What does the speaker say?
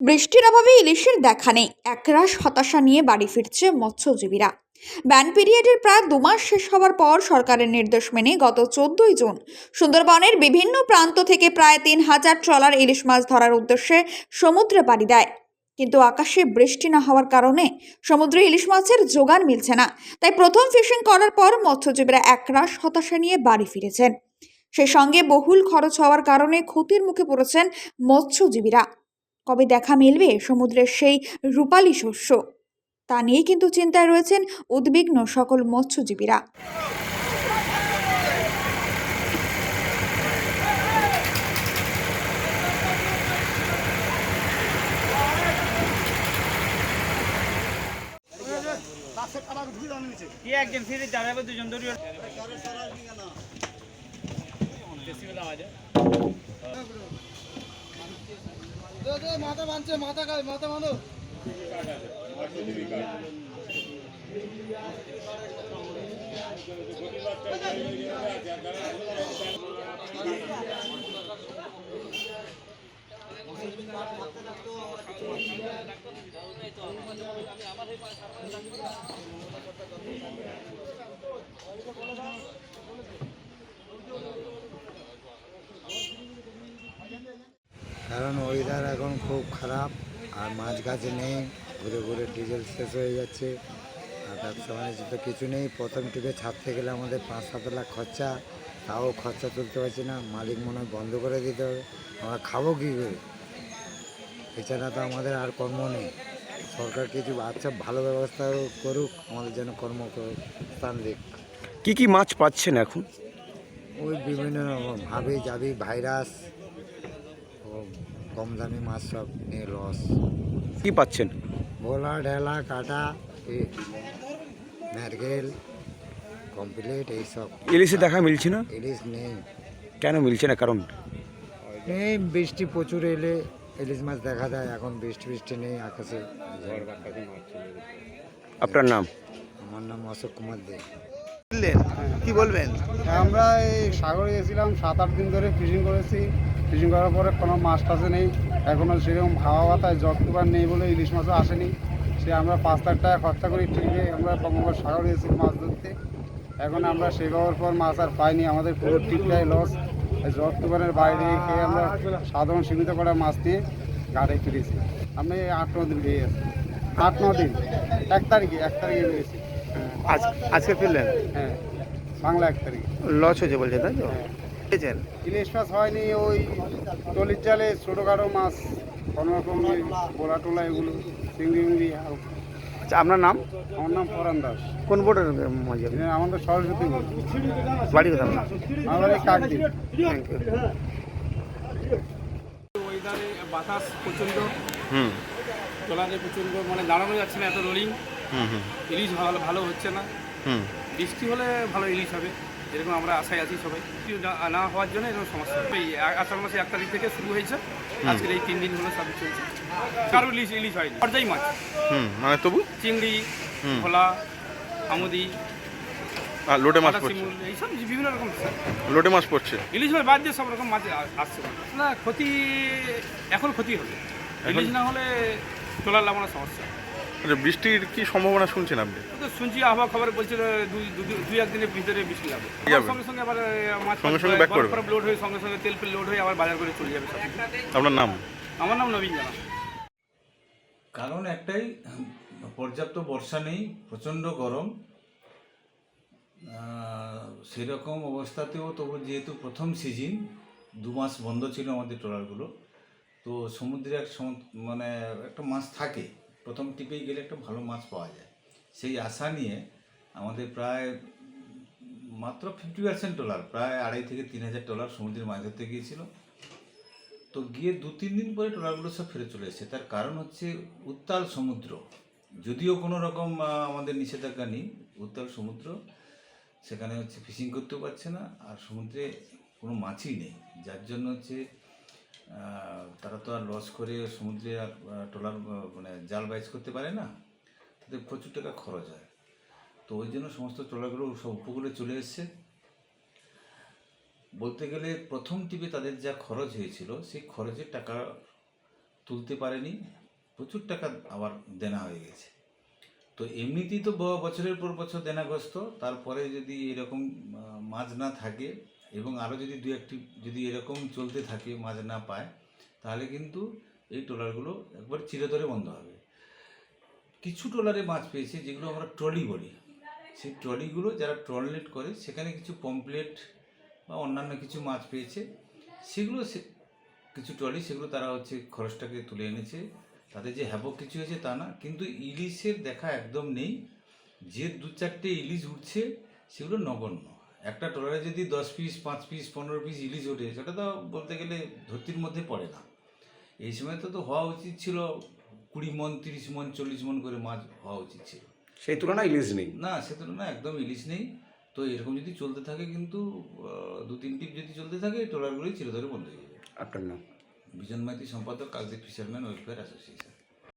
বৃষ্টির অভাবে ইলিশের দেখা নেই। একরাশ হতাশা নিয়ে বাড়ি ফিরছে মৎস্যজীবীরা। ব্যান পিরিয়ডের প্রায় দু মাস শেষ হওয়ার পর সরকারের নির্দেশ মেনে গত চোদ্দই জুন সুন্দরবনের বিভিন্ন প্রান্ত থেকে প্রায় তিন হাজার ট্রলার ইলিশ মাছ ধরার উদ্দেশ্যে সমুদ্রে পাড়ি দেয়। কিন্তু আকাশে বৃষ্টি না হওয়ার কারণে সমুদ্রে ইলিশ মাছের জোগান মিলছে না। তাই প্রথম ফিশিং করার পর মৎস্যজীবীরা একরাশ হতাশা নিয়ে বাড়ি ফিরেছেন। সেই সঙ্গে বহুল খরচ হওয়ার কারণে ক্ষতির মুখে পড়েছেন মৎস্যজীবীরা। কবে দেখা মিলবে সমুদ্রের সেই রূপালী শস্য? তা নিয়েই কিন্তু চিন্তায় রয়েছেন উদ্বিগ্ন সকল মৎস্যজীবীরা। কি একজন ফিরে যাবে আবার দুজন দৌড়িয়ে মাথা মানছে মাথা খায় মাথা মানো কারণ ওয়েদার এখন খুব খারাপ আর মাছ গাছ নেই ঘুরে ঘুরে ডিজেল শেষ হয়ে যাচ্ছে আর ব্যবসা বাণিজ্য তো কিছু নেই। প্রথম টিপে ছাড়তে গেলে আমাদের পাঁচ সাত লাখ খরচা তাও খরচা তুলতে পারছি না। মালিক মনে হয় বন্ধ করে দিতে হবে। আমরা খাব কী করে? এছাড়া তো আমাদের আর কর্ম নেই। সরকার কিছু আচ্ছা ভালো ব্যবস্থা করুক আমাদের যেন কর্ম স্থান দিক কী কী মাছ পাচ্ছেন এখন? ওই বিভিন্ন রকম ভাবি যাবি ভাইরাস কম দামি মাছ সব নিয়ে লস কি পাচ্ছেন? ভোলা ঢেলা কাটা নারকেল কমপ্লিট এইসব ইলিশে দেখা মিলছে না? ইলিশ নেই। কেন মিলছে না? কারণ? এই বৃষ্টি প্রচুর এলে ইলিশ মাছ দেখা যায়। এখন বৃষ্টি বৃষ্টি নেই আকাশে আপনার নাম? আমার নাম অশোক কুমার দে। কি বলবেন? আমরা এই সাগরে গেছিলাম সাত আট দিন ধরে ফিশিং করেছি। ফিশিং করার পরে কোনো মাছ টাছে নেই এখনও সেরকম হাওয়া বাতায় জল তুবার নেই বলে ইলিশ মাছও আসেনি। সে আমরা পাঁচ লাখ টাকা খরচা করি ঠিকই আমরা বঙ্গোপসাগর সাগরে গেছি মাছ ধরতে। এখন আমরা সে পাওয়ার পর মাছ আর পাইনি আমাদের পুরো টিপটাই লস জল তুবারের বাইরে খেয়ে আমরা সাধারণ সীমিত করা মাছ নিয়ে গাড়ি ফিরেছি। আমি আট ন দিন পেয়ে গেছি। আট ন দিন এক তারিখে এক তারিখে আজ আজকে ফিরলেন? হ্যাঁ বাংলা এক তারিখে। লস হয়েছে বলছেন তাই তো? হ্যাঁ। পেয়েছেন ইলিশ মাছ হয়নি ওই টলির জালে ছোটোখাটো মাছ কোনো রকম ওই বোলা টোলা এগুলো চিংড়ি মিংড়ি আর- আচ্ছা আপনার নাম? আমার নাম পরান দাস। কোন বোর্ডের মাঝে এ আমাদের সরস্বতী বল বাড়ি কোথাও না আমার এই কাকদি থ্যাংক ইউ ওয়েদারে বাতাস প্রচণ্ড। হুম। ট্রলারে প্রচণ্ড মানে দাঁড়ানো যাচ্ছে না এত রোলিং। হুম হুম। ইলিশ ভালো ভালো হচ্ছে না। হুম। বৃষ্টি হলে ভালো ইলিশ হবে। এরকম আমরা আশায় আছি সবাই। না- হওয়ার জন্য এরকম সমস্যা এই আষাঢ় মাসে এক তারিখ থেকে শুরু হয়েছে। আজকের এই তিন দিন হলো সবই চলছে। কারও ইলিশ ইলিশ হয়নি। পর্যায়ী মাছ মানে তবু? চিংড়ি। ভোলা আমুদি আর লোটে মাছ কাঁটা পড়ছে। এইসব বিভিন্ন রকম লোটে মাছ পড়ছে। ইলিশ মাছ বাদ দিয়ে সব রকম মাছ আসছে। না ক্ষতি এখন ক্ষতি হবে। ইলিশ না হলে তোলার লাগানোর সমস্যা। আচ্ছা বৃষ্টির কি সম্ভাবনা শুনছেন আপনি? শুনছি আবহাওয়া খবর বলছে দুই দুই- দুই একদিনের ভিতরে বৃষ্টি যাবে। সঙ্গে সঙ্গে আবার সঙ্গে সঙ্গে back করবে? লোড হয়ে সঙ্গে সঙ্গে তেল ফেল লোড হয়ে আবার বাজার করে চলে যাবে আপনার নাম? আমার নাম নবীন জানা। কারণ একটাই পর্যাপ্ত বর্ষা নেই প্রচণ্ড গরম। আহ, সেরকম অবস্থাতেও তবু যেহেতু প্রথম সিজন দু মাস বন্ধ ছিল আমাদের ট্রলারগুলো তো সমুদ্রে এক মানে একটা মাছ থাকে। প্রথম টিপেই গেলে একটা ভালো মাছ পাওয়া যায়। সেই আশা নিয়ে আমাদের প্রায় মাত্র ফিফটি পার্সেন্ট ট্রলার প্রায় আড়াই থেকে তিন হাজার ট্রলার সমুদ্রে মাছ ধরতে গিয়েছিল। তো গিয়ে দু, তিন দিন পরে ট্রলারগুলো সব ফিরে চলে এসেছে। তার কারণ হচ্ছে উত্তাল সমুদ্র। যদিও কোনো রকম আমাদের নিষেধাজ্ঞা নেই, উত্তাল সমুদ্র। সেখানে হচ্ছে ফিশিং করতেও পারছে না, আর সমুদ্রে কোনো মাছই নেই। যার জন্য হচ্ছে তারা তো আর লস করে সমুদ্রে আর ট্রলার মানে জাল বাইজ করতে পারে না তাদের প্রচুর টাকা খরচ হয়। তো ওই জন্য সমস্ত ট্রলারগুলো সব উপকূলে চলে এসছে। বলতে গেলে প্রথম টিপে তাদের যা খরচ হয়েছিল, সেই খরচের টাকা তুলতে পারেনি, প্রচুর টাকা আবার দেনা হয়ে গেছে। তো এমনিতেই তো বছরের পর বছর দেনাগ্রস্ত, তারপরে যদি এরকম মাছ না থাকে এবং আরও যদি দু একটি যদি এরকম চলতে থাকে, মাছ না পায়, তাহলে কিন্তু এই ট্রলারগুলো একবার চিরতরে বন্ধ হবে। কিছু ট্রলারে মাছ পেয়েছে, যেগুলো আমরা ট্রলি বলি। সেই ট্রলিগুলো যারা ট্রলনেট করে, সেখানে কিছু পমপ্লেট বা অন্যান্য কিছু মাছ পেয়েছে। সেগুলো সে, কিছু ট্রলি, সেগুলো তারা হচ্ছে খরচটাকে তুলে এনেছে। তাদের যে হ্যাবক কিছু হয়েছে তা না, কিন্তু ইলিশের দেখা একদম নেই। যে দু চারটে ইলিশ উঠছে, সেগুলো নগণ্য। একটা ট্রলারে যদি দশ পিস পাঁচ পিস পনেরো পিস ইলিশ ওঠে সেটা তো বলতে গেলে ধরতির মধ্যে পড়ে না। এই সময় তো তো হওয়া উচিত ছিল কুড়ি মন তিরিশ মন চল্লিশ মন করে মাছ হওয়া উচিত ছিল। সেই তুলনায় ইলিশ নেই। না সে তুলনায় একদম ইলিশ নেই। তো এরকম যদি চলতে থাকে কিন্তু দু তিন টিপ যদি চলতে থাকে ট্রলারগুলোই চিরতরে বন্ধ হয়ে যাবে। আপনার নাম? বিজন মাইতি সম্পাদক কালদ্বীপ ফিশারম্যান ওয়েলফেয়ার অ্যাসোসিয়েশন